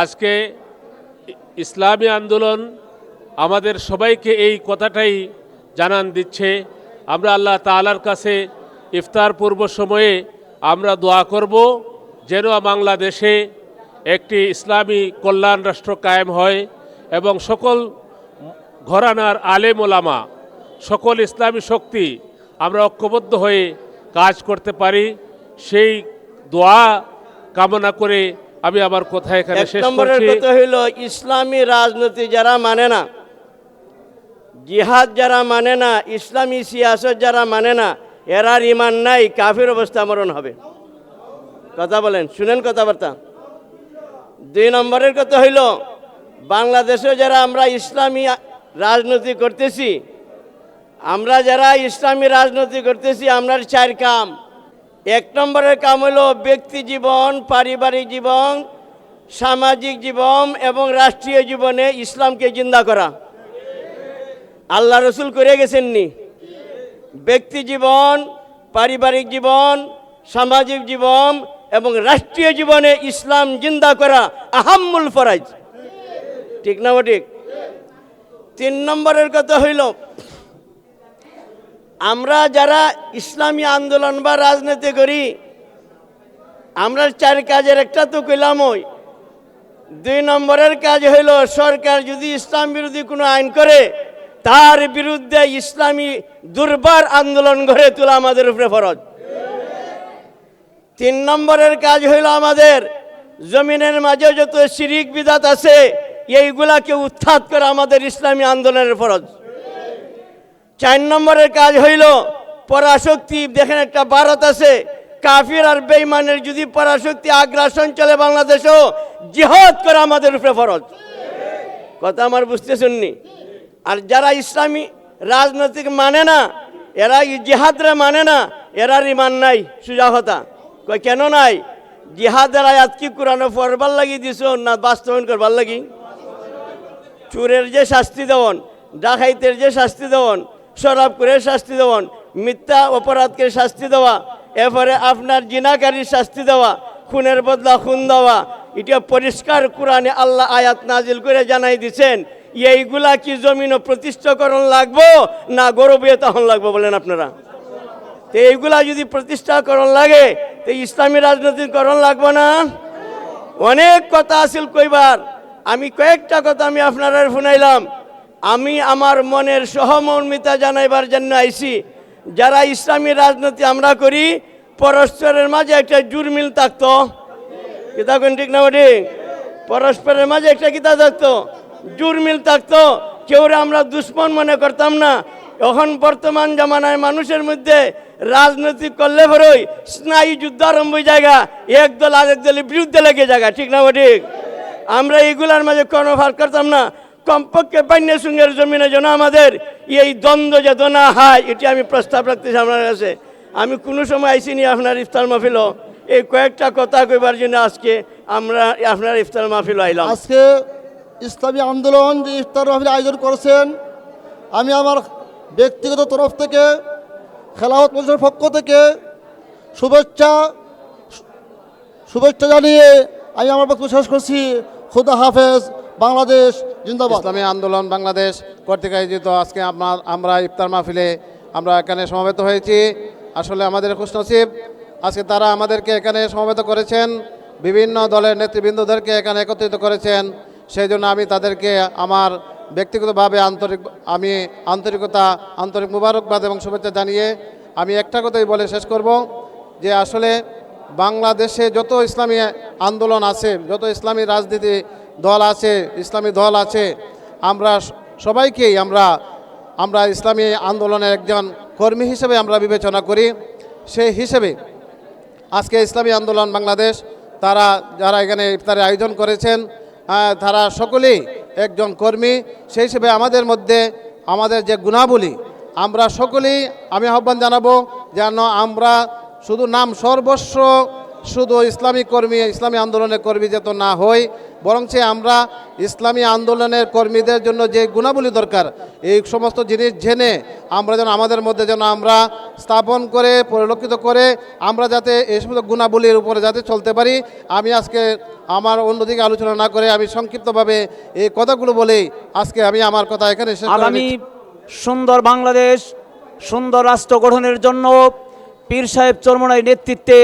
আজকে ইসলামী আন্দোলন আমাদের সবাইকে এই কথাটাই জানান দিচ্ছে। আমরা আল্লাহ তাআলার কাছে ইফতার পূর্ব সময়ে আমরা দোয়া করব যেন বাংলাদেশে একটি ইসলামী কল্যাণ রাষ্ট্র কায়েম হয় এবং সকল ঘরানার আলেম ওলামা, সকল ইসলামী শক্তি আমরা ঐক্যবদ্ধ হয়ে কাজ করতে পারি। সেই দোয়া কামনা করে আমি আমার কোথায় এখানে এক শেষ নম্বরের কথা হইল ইসলামী রাজনীতি যারা মানে না জিহাদ যারা মানে না ইসলামী সিয়াসত যারা মানে না এরার ইমান নাই কাফির অবস্থা মরণ হবে। কথা বলেন শুনেন কথাবার্তা। দুই নম্বরের কথা হইল বাংলাদেশে যারা আমরা ইসলামী রাজনীতি করতেছি আমরা যারা ইসলামী রাজনীতি করতেছি আমরা চার কাম। এক নম্বরের কাম হলো ব্যক্তি জীবন, পারিবারিক জীবন, সামাজিক জীবন এবং রাষ্ট্রীয় জীবনে ইসলামকে জিন্দা করা। আল্লাহ রসুল করে গেছেননি। ব্যক্তি জীবন, পারিবারিক জীবন, সামাজিক জীবন এবং রাষ্ট্রীয় জীবনে ইসলাম জিন্দা করা আহাম্মুল ফরাজ ঠিক না ঠিক তিন নম্বরের কথা হইল আমরা যারা ইসলামী আন্দোলন বা রাজনীতি করি, আমরা চার কাজের একটা তো কইলাম ওই। দুই নম্বরের কাজ হইল, সরকার যদি ইসলাম বিরোধী কোনো আইন করে, তার বিরুদ্ধে ইসলামী দুর্বার আন্দোলন গড়ে তোলা আমাদের উপরে ফরজ। তিন নম্বরের কাজ হইল আমাদের, জমিনের মাঝে যত শিরিক বিদাত আছে, এইগুলাকে উত্থাত করা আমাদের ইসলামী আন্দোলনের ফরজ। চার নম্বরের কাজ হইল পরাশক্তি। দেখেন একটা ভারত আছে, কাফির আর বেইমানের যদি পরাশক্তি আগ্রাসন চলে বাংলাদেশও, জিহাদ করা আমাদের উপরে ফরজ। কথা আমার বুঝতে শুননি? আর যারা ইসলামী রাজনৈতিক মানে না, এরা জিহাদরে মানে না, এরার ইমান নাই, সুজা কথা। কেন নাই? জিহাদের আয়াত কি কোরআনে পড়বার লাগি দিছ না বাস্তবায়ন করবার লাগি? চোরের যে শাস্তি দেওয়ন, ডাকাইতের যে শাস্তি দেওয়ন শরাব করে শাস্তি দেওয়ন, মিথ্যা অপরাধকে শাস্তি দেওয়া, এরপরে আপনার জিনাকারীর শাস্তি দেওয়া, খুনের বদলা খুন দেওয়া, এটা পরিষ্কার কোরআনে আল্লাহ আয়াত নাজিল করে জানাই দিছেন, এইগুলা কি জমিন প্রতিষ্ঠাকরণ লাগবো না গৌরবীয় তখন লাগবো বলেন আপনারা? তো এইগুলা যদি প্রতিষ্ঠাকরণ লাগে, তো ইসলামী রাজনীতিকরণ লাগবো না? অনেক কথা আছিল কইবার, আমি কয়েকটা কথা আমি আপনারা শুনাইলাম। আমি আমার মনের সহমর্মিতা জানাইবার জন্য আইসি যারা ইসলামী রাজনীতি আমরা করি, পরস্পরের মাঝে একটা জুরমিল থাকতো। কিতা কোন ঠিক না ঠিক পরস্পরের মাঝে একটা কিতা থাকতো? জুরমিল থাকতো। কেউরে আমরা দুশ্মন মনে করতাম না। এখন বর্তমান জামানায় মানুষের মধ্যে রাজনৈতিক করলে ভরই স্নায়ু যুদ্ধ আরম্ভ জায়গা এক দল আরেক দলের বিরুদ্ধে লেগে জায়গা ঠিক না ঠিক আমরা এইগুলার মাঝে কোনো ভার করতাম না। কমপক্ষে বান্য সঙ্গের জমিনে যেন আমাদের এই দ্বন্দ্ব যেত না হয়, এটি আমি প্রস্তাব রাখতেছি আপনার কাছে। আমি কোনো সময় আইসিনি আপনার ইফতার মাহফিল এই কয়েকটা কথা কইবার জন্য আজকে আমরা আপনার ইফতার মাহফিল আইলাম। আজকে ইসলামী আন্দোলন যে ইফতার মাহফিল আয়োজন করেছেন, আমি আমার ব্যক্তিগত তরফ থেকে, খেলাফত মঞ্চের পক্ষ থেকে শুভেচ্ছা শুভেচ্ছা জানিয়ে আমি আমার বক্তব্য শেষ করছি। খুদা হাফেজ। বাংলাদেশ জিন্দাবাদ। ইসলামী আন্দোলন বাংলাদেশ কর্তৃক আয়োজিত আজকে আপনার আমরা ইফতার মাহফিলে আমরা এখানে সমবেত হয়েছি। আসলে আমাদের খুশনসিব, আজকে তারা আমাদেরকে এখানে সমবেত করেছেন, বিভিন্ন দলের নেতৃবৃন্দদেরকে এখানে একত্রিত করেছেন। সেই জন্য আমি তাদেরকে আমার ব্যক্তিগতভাবে আন্তরিক, আমি আন্তরিকতা, আন্তরিক মুবারকবাদ এবং শুভেচ্ছা জানিয়ে আমি একটা কথাই বলে শেষ করব যে আসলে বাংলাদেশে যত ইসলামী আন্দোলন আছে, যত ইসলামী রাজনীতি দল আছে, ইসলামী দল আছে, আমরা সবাইকেই আমরা আমরা ইসলামী আন্দোলনের একজন কর্মী হিসেবে আমরা বিবেচনা করি। সেই হিসেবে আজকে ইসলামী আন্দোলন বাংলাদেশ, তারা, যারা এখানে ইফতারের আয়োজন করেছেন তারা সকলেই একজন কর্মী। সেই হিসেবে আমাদের মধ্যে, আমাদের যে গুণাবলী, আমরা সকলেই, আমি আহ্বান জানাব যেন আমরা শুধু নাম সর্বস্ব শুধু ইসলামী কর্মী ইসলামী আন্দোলনের কর্মী যাতে না হই বরঞ্চ আমরা ইসলামী আন্দোলনের কর্মীদের জন্য যে গুণাবলী দরকার এই সমস্ত জিনিস জেনে আমরা যেন আমাদের মধ্যে যেন আমরা স্থাপন করে পরিলক্ষিত করে আমরা যাতে এই সমস্ত গুণাবলীর উপরে যাতে চলতে পারি। আমি আজকে আমার অন্যদিকে আলোচনা না করে আমি সংক্ষিপ্তভাবে এই কথাগুলো বলেই আজকে আমি আমার কথা এখানে আগামী সুন্দর বাংলাদেশ সুন্দর রাষ্ট্র গঠনের জন্য পীর সাহেব চরমনাই নেতৃত্বে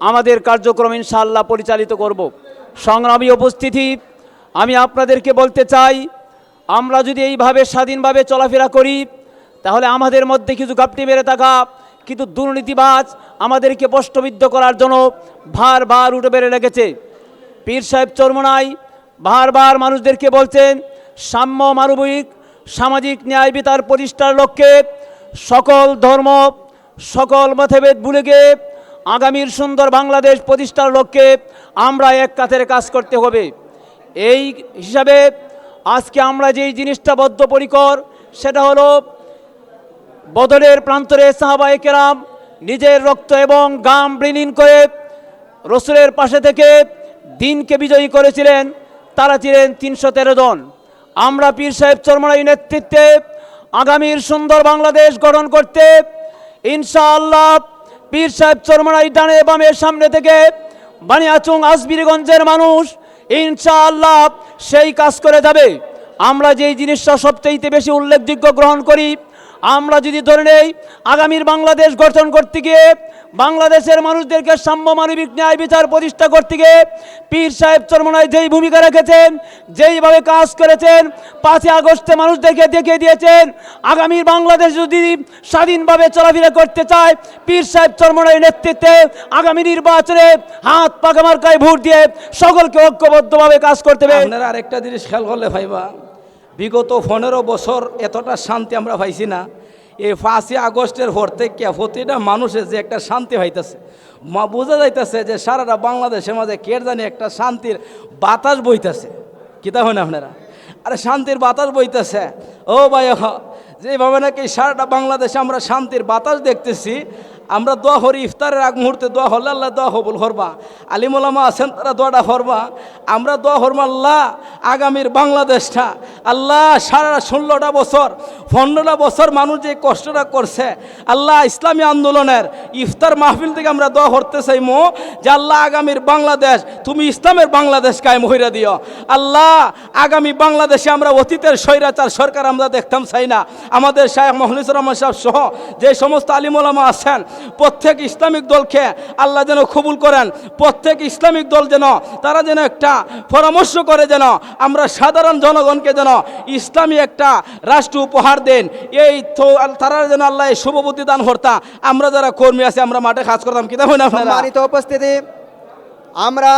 আমাদের কার্যক্রম ইনশাআল্লাহ পরিচালিত করব। সংগ্রামী উপস্থিতি, আমি আপনাদেরকে বলতে চাই, আমরা যদি এইভাবে স্বাধীনভাবে চলাফেরা করি, তাহলে আমাদের মধ্যে কিছু গাপটি মেরে থাকা কিন্তু দুর্নীতিবাজ আমাদেরকে প্রশ্নবিদ্ধ করার জন্য ভার বার উঠে বেড়ে লেগেছে। পীর সাহেব চরমনাই বারবার মানুষদেরকে বলছেন, সাম্য মানবিক, সামাজিক ন্যায় বিচার প্রতিষ্ঠার লক্ষ্যে সকল ধর্ম, সকল মতভেদ ভুলে গিয়ে আগামীর সুন্দর বাংলাদেশ প্রতিষ্ঠার লক্ষ্যে আমরা এক কাতারে কাজ করতে হবে। এই হিসাবে আজকে আমরা যেই জিনিসটা বদ্ধপরিকর, সেটা হলো বদরের প্রান্তরে সাহাবায়ে কেরাম নিজের রক্ত এবং গাম বিলীন করে রসুলের পাশে থেকে দিনকে বিজয়ী করেছিলেন, তারা ছিলেন তিনশো তেরো জন। আমরা পীর সাহেব চরমনাই নেতৃত্বে আগামীর সুন্দর বাংলাদেশ গঠন করতে ইনশাআল্লাহ পীর সাহেব চরমনাই ডানে বামে সামনে থেকে বানিয়াচুং আসবিরগঞ্জের মানুষ, ইনশাআল্লাহ সেই কাজ করে যাবে। আমরা যেই জিনিসটা সবচেয়ে বেশি উল্লেখযোগ্য গ্রহণ করি আমরা যদি ধরে নেই, আগামীর বাংলাদেশ গঠন করতে গিয়ে, বাংলাদেশের মানুষদেরকে সাম্য মানবিক ন্যায় বিচার প্রতিষ্ঠা করতে গিয়ে, পীর সাহেব চরমনায় যেই ভূমিকা রেখেছেন, যেইভাবে কাজ করেছেন, পাঁচই আগস্টে মানুষদেরকে দেখিয়ে দিয়েছেন, আগামীর বাংলাদেশ যদি স্বাধীনভাবে চলাফেরা করতে চায়, পীর সাহেব চরমনায় নেতৃত্বে আগামী নির্বাচনে হাত পাকা মার্কায় ভোট দিয়ে সকলকে ঐক্যবদ্ধভাবে কাজ করতে হবে। আরেকটা জিনিস খেয়াল করলে ভাইবা বিগত পনেরো বছর এতটা শান্তি আমরা পাইছি না। এই পাঁচই আগস্টের পর থেকে প্রতিটা মানুষের যে একটা শান্তি পাইতেছে, মা বোঝা যাইতেছে যে সারাটা বাংলাদেশের মাঝে কের জানি একটা শান্তির বাতাস বইতেছে। কিতা না আপনারা? আরে শান্তির বাতাস বইতেছে। ও ভাই যেভাবে নাকি সারাটা বাংলাদেশে আমরা শান্তির বাতাস দেখতেছি আমরা দোয়া হরি ইফতারের আগ মুহূর্তে দোয়া হলে আল্লাহ দোয়া হবুল হরবা আলিমুলামা আছেন, তারা দোয়াটা হরবা আমরা দোয়া হরবা আল্লাহ আগামীর বাংলাদেশটা, আল্লাহ সারা ষোলোটা বছর, পনেরোটা বছর মানুষ যে কষ্টটা করছে, আল্লাহ ইসলামী আন্দোলনের ইফতার মাহফিল থেকে আমরা দোয়া হরতে চাই মো যে আল্লাহ আগামীর বাংলাদেশ, তুমি ইসলামের বাংলাদেশ কায়েম হইরা দিও। আল্লাহ আগামী বাংলাদেশে আমরা অতীতের স্বৈরাচার সরকার আমরা দেখতাম চাই না। আমাদের শাহেখ মহলিসুর রহমান সাহেব সহ যে সমস্ত আলিমুলামা আছেন প্রত্যেক ইসলামিক দলকে আল্লাহ যেন কবুল করেন, প্রত্যেক ইসলামিক দল যেন তারা যেন একটা পরামর্শ করে যেন আমরা সাধারণ জনগণকে যেন ইসলামী একটা রাষ্ট্র উপহার দেন। এই তারা যেন আল্লাহ এই শুভবুদ্ধি দান হর্তা আমরা যারা কর্মী আছে, আমরা মাঠে কাজ করতাম হয় না উপস্থিতি, আমরা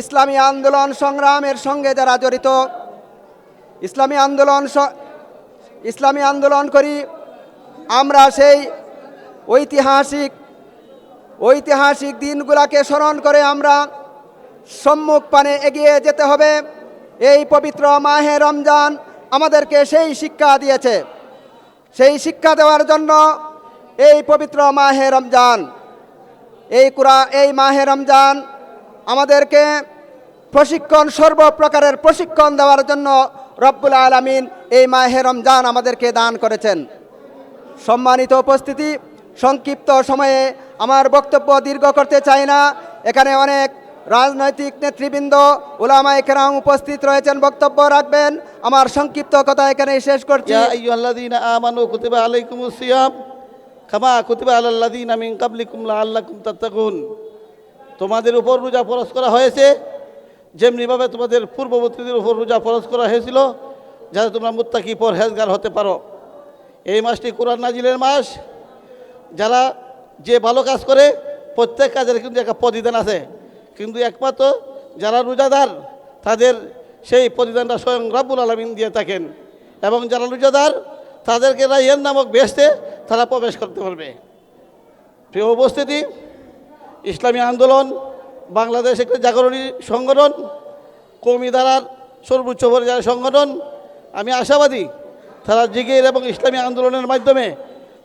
ইসলামী আন্দোলন সংগ্রামের সঙ্গে যারা জড়িত, ইসলামী আন্দোলন ইসলামী আন্দোলন করি, আমরা সেই ঐতিহাসিক ঐতিহাসিক দিনগুলাকে স্মরণ করে আমরা সম্মুখ পানে এগিয়ে যেতে হবে। এই পবিত্র মাহে রমজান আমাদেরকে সেই শিক্ষা দিয়েছে। সেই শিক্ষা দেওয়ার জন্য এই পবিত্র মাহে রমজান, এই কুরা, এই মাহে রমজান আমাদেরকে প্রশিক্ষণ, সর্বপ্রকারের প্রশিক্ষণ দেওয়ার জন্য রব্বুল আলমিন এই মাহে রমজান আমাদেরকে দান করেছেন। সম্মানিত উপস্থিতি সংক্ষিপ্ত সময়ে আমার বক্তব্য দীর্ঘ করতে চাই না। এখানে অনেক রাজনৈতিক নেতৃবৃন্দ ওলামা এখানে উপস্থিত রয়েছেন, বক্তব্য রাখবেন। আমার সংক্ষিপ্ত কথা এখানে শেষ করছি। খামা তোমাদের উপর রোজা ফরস করা হয়েছে যেমনিভাবে তোমাদের পূর্ববর্তীদের উপর রোজা ফরস করা হয়েছিল, যাতে তোমরা মুত্তাকি পরহেজগার হতে পারো। এই মাসটি কোরআন নাজিলের মাস যারা যে ভালো কাজ করে, প্রত্যেক কাজের কিন্তু একটা প্রতিদান আছে। কিন্তু একমাত্র যারা রোজাদার, তাদের সেই প্রতিদানটা স্বয়ং রাব্বুল আলমিন দিয়ে থাকেন। এবং যারা রোজাদার, তাদেরকে রাইয়ান নামক বেসতে তারা প্রবেশ করতে পারবে। প্রিয় উপস্থিতি, ইসলামী আন্দোলন, বাংলাদেশ একটি জাগরণী সংগঠন কৌমি ধারার সর্বোচ্চ পর্যায়ের সংগঠন। আমি আশাবাদী, তারা জিগের এবং ইসলামী আন্দোলনের মাধ্যমে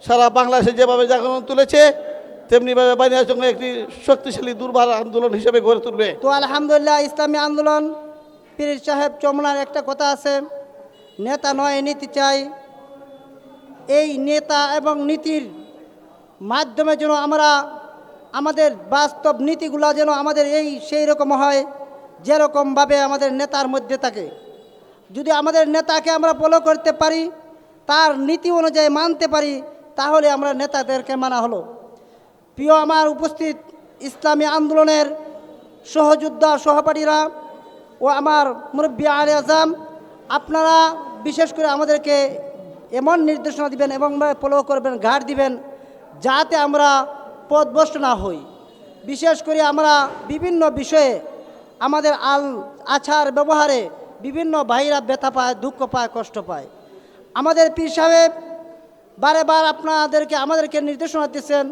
সারা বাংলাদেশে যেভাবে জাগরণ তুলেছে, তেমনিভাবে বানিয়ার একটি শক্তিশালী দুর্বার আন্দোলন হিসেবে গড়ে তুলবে। তো আলহামদুলিল্লাহ, ইসলামী আন্দোলন, পীর সাহেব চমনার একটা কথা আছে, নেতা নয়, নীতি চাই। এই নেতা এবং নীতির মাধ্যমে যেন আমরা আমাদের বাস্তব নীতিগুলো যেন আমাদের এই সেই রকম হয়, যেরকমভাবে আমাদের নেতার মধ্যে থাকে। যদি আমাদের নেতাকে আমরা ফলো করতে পারি, তার নীতি অনুযায়ী মানতে পারি তাহলে আমরা নেতাদেরকে মানা হলো। প্রিয় আমার উপস্থিত ইসলামী আন্দোলনের সহযোদ্ধা সহপাঠীরা ও আমার মুরব্বী আলী আজম, আপনারা বিশেষ করে আমাদেরকে এমন নির্দেশনা দিবেন এবং ফলো করবেন, ঘাট দিবেন যাতে আমরা পথভ্রষ্ট না হই। বিশেষ করে আমরা বিভিন্ন বিষয়ে আমাদের আল আচার ব্যবহারে বিভিন্ন ভাইরা ব্যথা পায়, দুঃখ পায়, কষ্ট পায়। আমাদের পীর সাহেব বারে বার আপনাদেরকে, আমাদেরকে নির্দেশনা দিচ্ছেন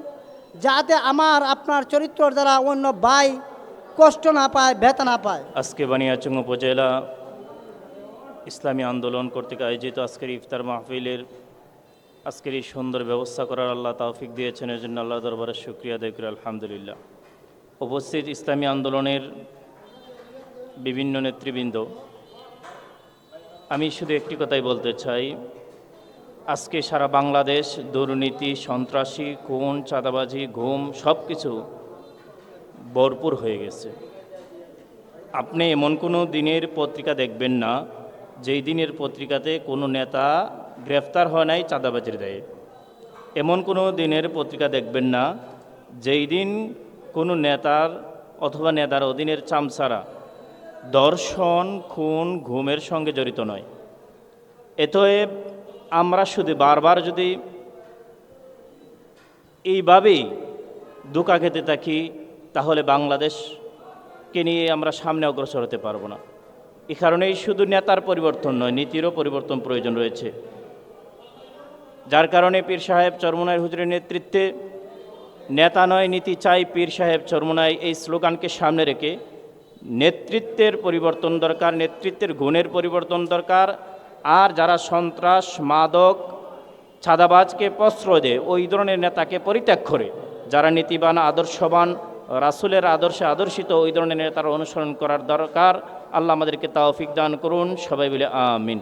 যাতে আমার, আপনার চরিত্র দ্বারা অন্য ভাই কষ্ট না পায়, ব্যথা না পায়। আজকে বানিয়াচং উপজেলা ইসলামী আন্দোলন কর্তৃক আয়োজিত আজকের ইফতার মাহফিলের আজকের এই সুন্দর ব্যবস্থা করার আল্লাহ তৌফিক দিয়েছেন এর জন্য আল্লাহ দরবারের শুক্রিয়া আদায় করি, আলহামদুলিল্লাহ। উপস্থিত ইসলামী আন্দোলনের বিভিন্ন নেতৃবৃন্দ, আমি শুধু একটি কথাই বলতে চাই আজকে সারা বাংলাদেশ দুর্নীতি, সন্ত্রাসী, খুন, চাঁদাবাজি ঘুম সব কিছু ভরপুর হয়ে গেছে। আপনি এমন কোনো দিনের পত্রিকা দেখবেন না, যেই দিনের পত্রিকাতে কোনো নেতা গ্রেফতার হয় নাই চাঁদাবাজির দায়ে। এমন কোনো দিনের পত্রিকা দেখবেন না, যেই দিন কোনো নেতার অথবা নেতার অধীনের চামচারা দর্শন, খুন ঘুমের সঙ্গে জড়িত নয়। এতএব আমরা শুধু বারবার যদি এইভাবেই ধোকা খেতে থাকি, তাহলে বাংলাদেশকে নিয়ে আমরা সামনে অগ্রসর হতে পারব না। এ কারণেই শুধু নেতার পরিবর্তন নয়, নীতিরও পরিবর্তন প্রয়োজন রয়েছে। যার কারণে পীর সাহেব চরমনাই হুজুরের নেতৃত্বে নেতা নয়, নীতি চাই পীর সাহেব চরমনাই এই স্লোগানকে সামনে রেখে নেতৃত্বের পরিবর্তন দরকার, নেতৃত্বের গুণের পরিবর্তন দরকার আর যারা সন্ত্রাস, মাদক ছাদাবাজকে প্রশ্রয় দেয়, ওই ধরনের নেতাকে পরিত্যাগ করে। যারা নীতিবান, আদর্শবান, রাসুলের আদর্শে আদর্শিত, ওই ধরনের নেতার অনুসরণ করার দরকার। আল্লাহ আমাদেরকে তাওফিক দান করুন। সবাই বলে, আমিন।